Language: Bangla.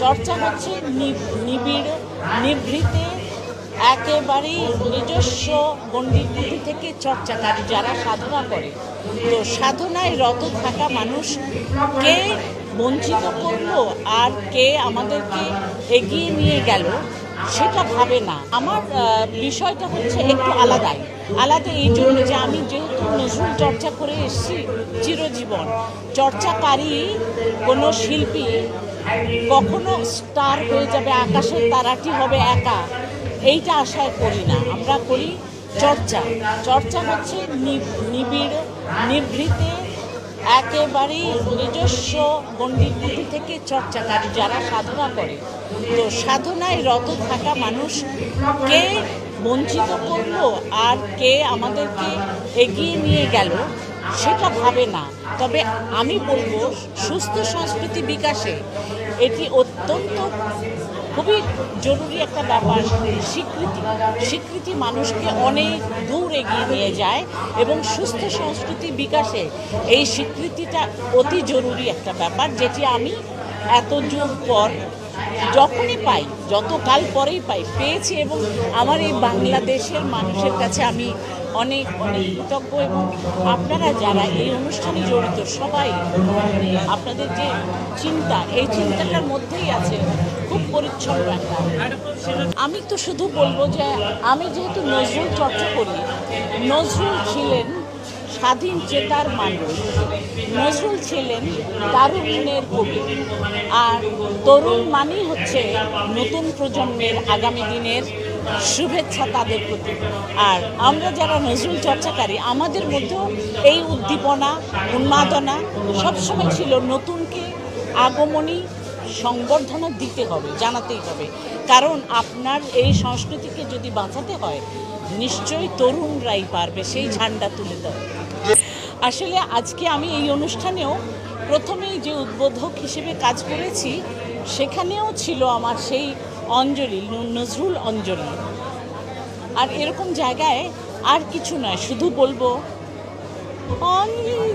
চর্চা হচ্ছে নিবিড়, নিভৃতে, একেবারেই নিজস্ব গণ্ডিগুলি থেকে চর্চাকারী যারা সাধনা করে। তো সাধনায় রত থাকা মানুষকে বঞ্চিত করল আর কে আমাদেরকে এগিয়ে নিয়ে গেল সেটা ভাবে না। আমার বিষয়টা হচ্ছে একটু আলাদাই। আলাদা এই জন্য যে আমি যেহেতু নজরুল চর্চা করে এসেছি, চিরজীবন। চর্চাকারী কোনো শিল্পী কখনো স্টার হয়ে যাবে আকাশের তারাটি হবে একা। এইটা আশায় করি না। আমরা করি চর্চা। চর্চা হচ্ছে নিবিড়, নিভৃতে, একেবারেই নিজস্ব গণ্ডিগুলি থেকে চর্চাকারী যারা সাধনা করে। তো সাধনায় রত থাকা মানুষকে বঞ্চিত করল আর কে আমাদেরকে এগিয়ে নিয়ে গেল সেটা ভাবে না। তবে আমি বলব, সুস্থ সংস্কৃতি বিকাশে এটি অত্যন্ত খুবই জরুরি একটা ব্যাপার। স্বীকৃতি স্বীকৃতি মানুষকে অনেক দূর এগিয়ে নিয়ে যায় এবং সুস্থ সংস্কৃতি বিকাশে এই স্বীকৃতিটা অতি জরুরি একটা ব্যাপার, যেটি আমি এত যুগ পর যখনই পাই যত কাল পরেই পাই, পেয়েছি এবং আমার এই বাংলাদেশের মানুষের কাছে আমি অনেক অনেক কৃতজ্ঞ এবং আপনারা যারা এই অনুষ্ঠানে জড়িত সবাই, আপনাদের যে চিন্তা, এই চিন্তাটার মধ্যেই আছে, খুব পরিচ্ছন্ন একটা। আমি তো শুধু বলব যে, আমি যেহেতু নজরুল চর্চা করি, নজরুল ছিলেন স্বাধীন চেতার মানুষ নজরুল ছিলেন তারুণ্যের কবি। আর তরুণ মানেই হচ্ছে নতুন প্রজন্মের আগামী দিনের শুভেচ্ছা তাদের প্রতি। আর আমরা যারা নজরুল চর্চাকারী, আমাদের মধ্যেও এই উদ্দীপনা, উন্মাদনা সবসময় ছিল নতুনকে আগমনী সংবর্ধনা দিতে হবে, জানাতেই হবে। কারণ আপনার এই সংস্কৃতিকে যদি বাঁচাতে হয়, নিশ্চয়ই তরুণরাই পারবে সেই ঝান্ডা তুলে দেয় আসলে আজকে আমি এই অনুষ্ঠানেও প্রথমেই যে উদ্বোধক হিসেবে কাজ করেছি, সেখানেও ছিল আমার সেই অঞ্জলি নজরুল অঞ্জলি। আর এরকম জায়গায় আর কিছু নয়, শুধু বলব, অঞ্জলি